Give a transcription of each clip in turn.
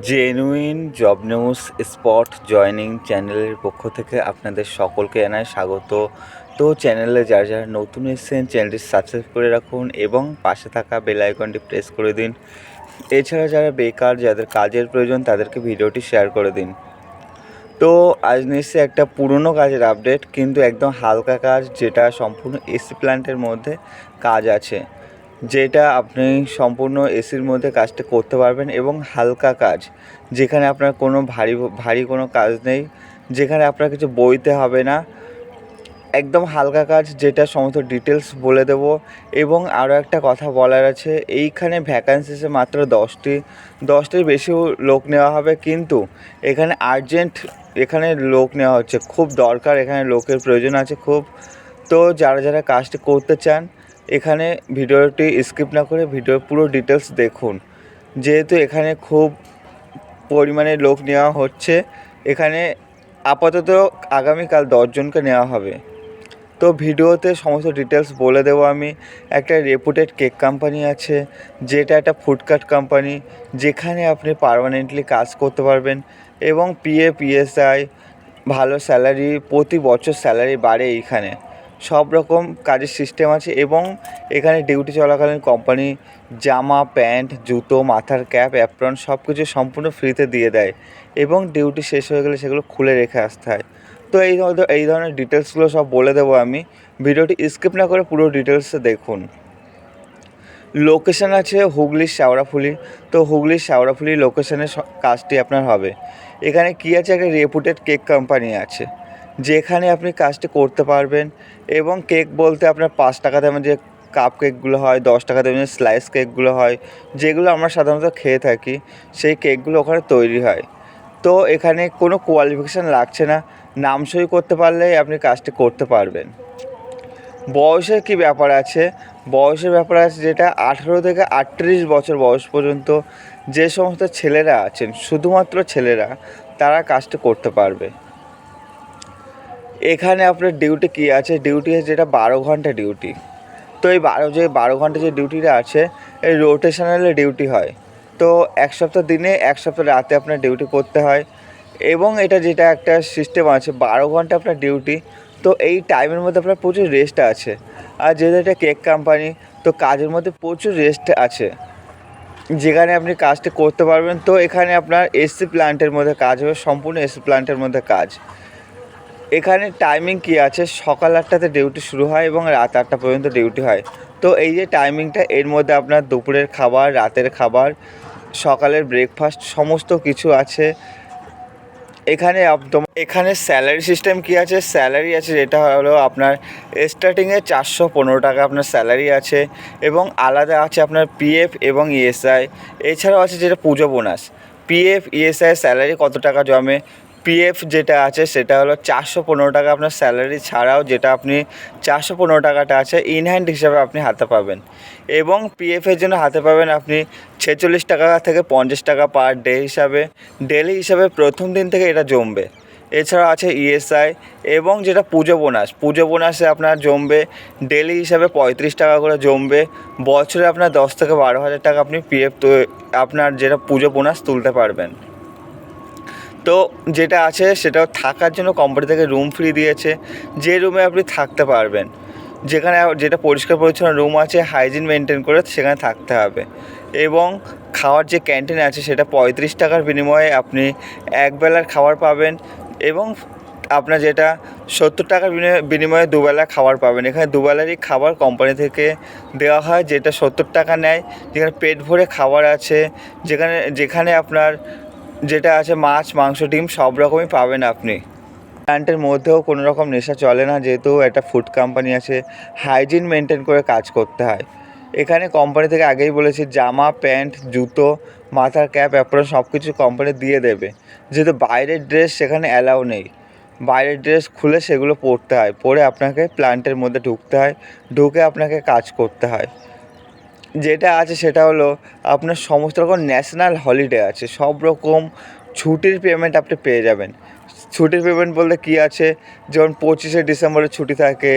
Genuine job news spot joining চ্যানেলের পক্ষ থেকে আপনাদের সকলকে জানাই স্বাগত। তো চ্যানেলে যারা যারা নতুন এসেছেন, চ্যানেলটি সাবস্ক্রাইব করে রাখুন এবং পাশে থাকা বেল আইকনটি প্রেস করে দিন। এছাড়া যারা বেকার, যাদের কাজের প্রয়োজন, তাদেরকে ভিডিওটি শেয়ার করে দিন। তো আজ নিশ্চয়ই একটা পুরনো কাজের আপডেট কিন্তু একদম হালকা কাজ যেটা সম্পূর্ণ এসি প্ল্যান্টের মধ্যে কাজ আছে। যেটা আপনি সম্পূর্ণ এসির মধ্যে কাজটা করতে পারবেন এবং হালকা কাজ। যেখানে আপনার কোনো ভারী ভারী কোনো কাজ নেই। যেখানে আপনার কিছু বইতে হবে না। একদম হালকা কাজ, যেটা সমস্ত ডিটেলস বলে দেবো। এবং আরও একটা কথা বলার আছে, এইখানে ভ্যাকান্সিসে মাত্র দশটি, দশটির বেশি লোক নেওয়া হবে। কিন্তু এখানে আর্জেন্ট এখানে লোক নেওয়া হচ্ছে। খুব দরকার এখানে লোকের প্রয়োজন আছে খুব। তো যারা যারা কাজটি করতে চান এখানে ভিডিওটি স্কিপ না করে ভিডিওর পুরো ডিটেলস দেখুন। যেহেতু এখানে খুব পরিমাণে লোক নেওয়া হচ্ছে, এখানে আপাতত আগামীকাল দশজনকে নেওয়া হবে। তো ভিডিওতে সমস্ত ডিটেলস বলে দেবো আমি। একটা রেপুটেড কেক কোম্পানি আছে, যেটা একটা ফুডকার্ট কোম্পানি যেখানে আপনি পারমানেন্টলি কাজ করতে পারবেন এবং পিএ পিএসআই ভালো স্যালারি প্রতি বছর স্যালারি বাড়ে এইখানে। সব রকম কাজের সিস্টেম আছে এবং এখানে ডিউটি চলাকালীন কোম্পানি জামা প্যান্ট জুতো, মাথার ক্যাপ অ্যাপ্রন সব কিছু সম্পূর্ণ ফ্রিতে দিয়ে দেয় এবং ডিউটি শেষ হয়ে গেলে সেগুলো খুলে রেখে আসতে হয়। তো এই এই ধরনের ডিটেলসগুলো সব বলে দেবো আমি। ভিডিওটি স্কিপ না করে পুরো ডিটেলসে দেখুন। লোকেশান আছে হুগলির শাওড়াফুলি তো হুগলির শাওড়াফুলি লোকেশনের স- কাজটি আপনার হবে। এখানে কী আছে? একটা রেপুটেড কেক কোম্পানি আছে। যেখানে আপনি কাজটি করতে পারবেন এবং কেক বলতে আপনার পাঁচ টাকা দামের যে কাপ কেকগুলো হয়, দশ টাকা দামের স্লাইস কেকগুলো হয়, যেগুলো আমরা সাধারণত খেয়ে থাকি, সেই কেকগুলো ওখানে তৈরি হয়। তো এখানে কোনো কোয়ালিফিকেশান লাগছে না নাম সই করতে পারলেই আপনি কাজটি করতে পারবেন। বয়সের কি ব্যাপার আছে? বয়সের ব্যাপার আছে যেটা আঠেরো থেকে আটত্রিশ বছর বয়স পর্যন্ত যে সমস্ত ছেলেরা আছেন, শুধুমাত্র ছেলেরা, তারা কাজটি করতে পারবে। এখানে আপনার ডিউটি কী আছে? ডিউটি যেটা বারো ঘণ্টা ডিউটি তো এই বারো, যে বারো ঘণ্টা যে ডিউটিটা আছে, এই রোটেশনালে ডিউটি হয়। তো এক সপ্তাহ দিনে, এক সপ্তাহ রাতে আপনার ডিউটি করতে হয়। এবং এটা যেটা একটা সিস্টেম আছে, বারো ঘণ্টা আপনার ডিউটি তো এই টাইমের মধ্যে আপনার প্রচুর রেস্ট আছে। আর যেহেতু এটা কেক কোম্পানি তো কাজের মধ্যে প্রচুর রেস্ট আছে। যেখানে আপনি কাজটা করতে পারবেন। তো এখানে আপনার এসি প্ল্যান্টের মধ্যে কাজ হবে, সম্পূর্ণ এসি প্ল্যান্টের মধ্যে কাজ। এখানে টাইমিং কী আছে? সকাল আটটাতে ডিউটি শুরু হয় এবং রাত আটটা পর্যন্ত ডিউটি হয়। তো এই যে টাইমিংটা এর মধ্যে আপনার দুপুরের খাবার, রাতের খাবার, সকালের ব্রেকফাস্ট সমস্ত কিছু আছে। এখানে এখানে স্যালারি সিস্টেম কী আছে? স্যালারি আছে যেটা হলো আপনার স্টার্টিংয়ে চারশো পনেরো টাকা আপনার স্যালারি আছে এবং আলাদা আছে আপনার পিএফ এবং ইএসআই এছাড়াও আছে যেটা পুজো বোনাস পিএফ ইএসআই স্যালারি কত টাকা জমে? পিএফ যেটা আছে, সেটা হলো চারশো পনেরো টাকা আপনার স্যালারি ছাড়াও যেটা আপনি চারশো পনেরো টাকাটা আছে ইন হ্যান্ড হিসাবে আপনি হাতে পাবেন। এবং পিএফের জন্য হাতে পাবেন আপনি ছেচল্লিশ টাকা থেকে পঞ্চাশ টাকা পার ডে হিসাবে। ডেলি হিসাবে প্রথম দিন থেকে এটা জমবে। এছাড়া আছে ইএসআই এবং যেটা পুজো বোনাস পুজো বোনাসে আপনার জমবে ডেলি হিসাবে পঁয়ত্রিশ টাকা করে জমবে। বছরে আপনার দশ থেকে বারো হাজার টাকা আপনি পিএফ আপনার যেটা পুজো বোনাস তুলতে পারবেন। তো যেটা আছে সেটা থাকার জন্য কোম্পানি থেকে রুম ফ্রি দিয়েছে। যে রুমে আপনি থাকতে পারবেন। যেখানে যেটা পরিষ্কার পরিচ্ছন্ন রুম আছে হাইজিন মেনটেন করে সেখানে থাকতে হবে। এবং খাওয়ার যে ক্যান্টিন আছে সেটা পঁয়ত্রিশ টাকার বিনিময়ে আপনি একবেলার খাবার পাবেন এবং আপনার যেটা সত্তর টাকার বিনিময়ে- দুবেলা খাবার পাবেন। এখানে দুবেলারই খাবার কোম্পানি থেকে দেওয়া হয়, যেটা সত্তর টাকা নেয়। যেখানে পেট ভরে খাবার আছে, যেখানে যেখানে আপনার যেটা আছে মাছ, মাংস, ডিম, সব রকমই পাবেন আপনি। প্ল্যান্টের মধ্যেও কোনো রকম নেশা চলে না, যেহেতু একটা ফুড কোম্পানি আছে হাইজিন মেনটেন করে কাজ করতে হয়। এখানে কোম্পানি থেকে আগেই বলেছি, জামা, প্যান্ট, জুতো, মাথার ক্যাপ অ্যাপ্রন সব কিছু কোম্পানি দিয়ে দেবে। যেহেতু বাইরের ড্রেস সেখানে অ্যালাউ নেই। বাইরের ড্রেস খুলে সেগুলো পরতে হয়, পরে আপনাকে প্ল্যান্টের মধ্যে ঢুকতে হয়, ঢুকে আপনাকে কাজ করতে হয়। যেটা আছে সেটা হলো আপনার সমস্ত রকম ন্যাশনাল হলিডে আছে। সব রকম ছুটির পেমেন্ট আপনি পেয়ে যাবেন। ছুটির পেমেন্ট বলতে কী আছে? যেমন পঁচিশে ডিসেম্বরে ছুটি থাকে,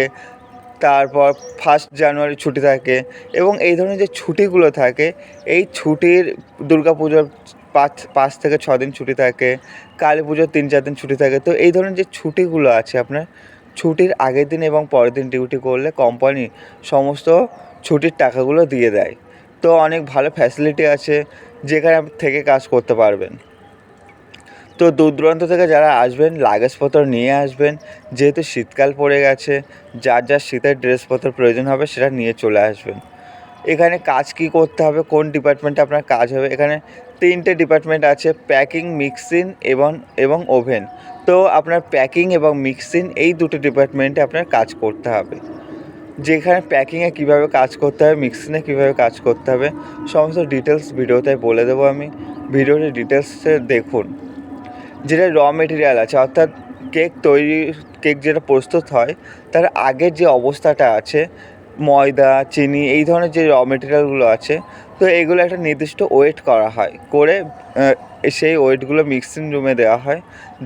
তারপর ফার্স্ট জানুয়ারি ছুটি থাকে এবং এই ধরনের যে ছুটিগুলো থাকে, এই ছুটির পুজোর পাঁচ পাঁচ থেকে ছ দিন ছুটি থাকে, কালী পুজোর তিন, চার দিন ছুটি থাকে। তো এই ধরনের যে ছুটিগুলো আছে আপনার, ছুটির আগের দিন এবং পরের দিন ডিউটি করলে কোম্পানি সমস্ত ছুটির টাকাগুলো দিয়ে দেয়। তো অনেক ভালো ফ্যাসিলিটি আছে যেখানে থেকে কাজ করতে পারবেন। তো দূর দূরান্ত থেকে যারা আসবেন, লাগেজপত্র নিয়ে আসবেন, যেহেতু শীতকাল পড়ে গেছে, যার যার শীতের ড্রেসপত্র প্রয়োজন হবে সেটা নিয়ে চলে আসবেন। এখানে কাজ কি করতে হবে, কোন ডিপার্টমেন্টে আপনার কাজ হবে, এখানে তিনটে ডিপার্টমেন্ট আছে প্যাকিং মিক্সিং এবং এবং ওভেন তো আপনার প্যাকিং এবং মিক্সিং এই দুটো ডিপার্টমেন্টে আপনার কাজ করতে হবে। যেখানে প্যাকিংয়ে কীভাবে কাজ করতে হবে মিক্সিংয়ে কীভাবে কাজ করতে হবে, সমস্ত ডিটেলস ভিডিওতে বলে দেবো আমি। ভিডিওটি ডিটেলসে দেখুন। যেটা র মেটেরিয়াল আছে, অর্থাৎ কেক তৈরি কেক যেটা প্রস্তুত হয়, তার আগের যে অবস্থাটা আছে, ময়দা, চিনি, এই ধরনের যে র মেটেরিয়ালগুলো আছে, তো এগুলো একটা নির্দিষ্ট ওয়েট করা হয়। করে সেই ওয়েটগুলো মিক্সিং রুমে দেওয়া হয়।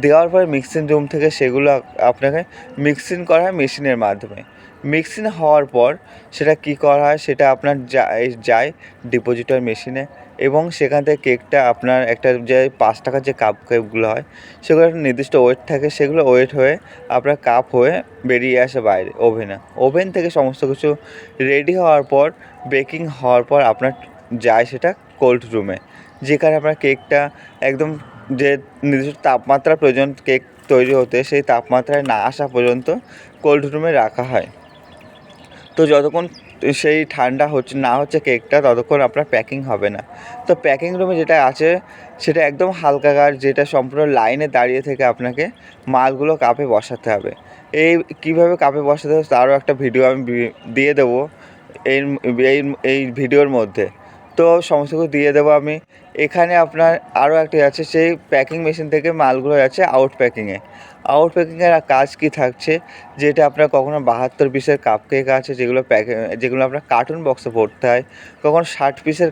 দেওয়ার পরে মিক্সিং রুম থেকে সেগুলো আপনাকে মিক্সিং করা হয় মেশিনের মাধ্যমে। মিক্সিং হওয়ার পর সেটা কি করা হয়? সেটা আপনার যায় যায় ডিপোজিটর মেশিনে এবং সেখান থেকে কেকটা আপনার একটা যে পাঁচ টাকার যে কাপ কেকগুলো হয়, সেগুলো একটা নির্দিষ্ট ওয়েট থাকে, সেগুলো ওয়েট হয়ে আপনার কাপ হয়ে বেরিয়ে আসে বাইরে ওভেনে ওভেন থেকে সমস্ত কিছু রেডি হওয়ার পর বেকিং হওয়ার পর আপনার যায় সেটা কোল্ড রুমে যেখানে আপনার কেকটা একদম যে নির্দিষ্ট তাপমাত্রা প্রয়োজন কেক তৈরি হতে সেই তাপমাত্রায় না আসা পর্যন্ত কোল্ড রুমে রাখা হয়। তো যতক্ষণ সেই ঠান্ডা হচ্ছে, না হচ্ছে কেকটা, ততক্ষণ আপনার প্যাকিং হবে না। তো প্যাকিং রুমে যেটা আছে, সেটা একদম হালকা কার যেটা সম্পূর্ণ লাইনে দাঁড়িয়ে থেকে আপনাকে মালগুলো কাপে বসাতে হবে। এই কীভাবে কাপে বসাতে হবে, তারও একটা ভিডিও আমি দিয়ে দেবো। এই এই ভিডিওর মধ্যে। তো সমস্ত কিছু দিয়ে দেবো আমি। এখানে আপনার আরও একটি আছে, সেই প্যাকিং মেশিন থেকে মালগুলো যাচ্ছে আউট প্যাকিংয়ে আউট প্যাকিংয়ের কাজ কি থাকছে? যেটা আপনার কখনো বাহাত্তর পিসের কাপ কেক আছে, যেগুলো প্যাকে যেগুলো আপনার কার্টুন বক্সে ভরতে হয়। কখনো ষাট পিসের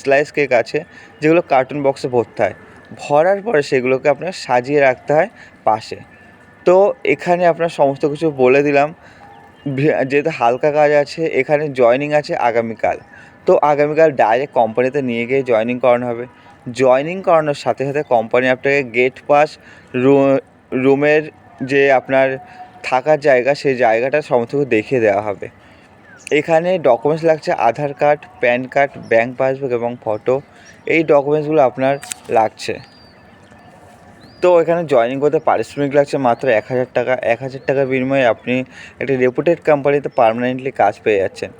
স্লাইস কেক আছে, যেগুলো কার্টুন বক্সে ভরতে হয়। ভরার পরে সেগুলোকে আপনার সাজিয়ে রাখতে হয় পাশে। তো এখানে আপনার সমস্ত কিছু বলে দিলাম। যেহেতু হালকা কাজ আছে, এখানে জয়নিং আছে আগামীকাল। তো আগামীকাল ডাইরেক্ট কোম্পানিতে নিয়ে গিয়ে জয়নিং করানো হবে। জয়নিং করানোর সাথে সাথে কোম্পানি আপনাকে গেট পাস রুমের যে আপনার থাকার জায়গা, সেই জায়গাটা সমস্ত দেখিয়ে দেওয়া হবে। এখানে ডকুমেন্টস লাগছে Aadhaar card pan card bank passbook এবং ফটো এই ডকুমেন্টসগুলো আপনার লাগছে। তো এখানে জয়েনিং করতে পারিশ্রমিক লাগছে মাত্র এক হাজার টাকা। এক হাজার টাকার বিনিময়ে আপনি একটি রেপুটেড কোম্পানিতে পার্মানেন্টলি কাজ পেয়ে যাচ্ছেন,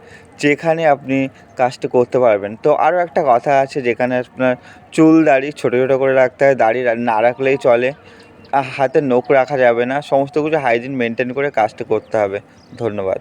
যেখানে আপনি কাজটি করতে পারবেন। তো আরও একটা কথা আছে, যেখানে আপনার চুল দাড়ি ছোটো ছোটো করে রাখতে হয়, দাড়ি না রাখলেই চলে। হাতে নখ রাখা যাবে না, সমস্ত কিছু হাইজিন মেনটেন করে কাজটি করতে হবে। ধন্যবাদ।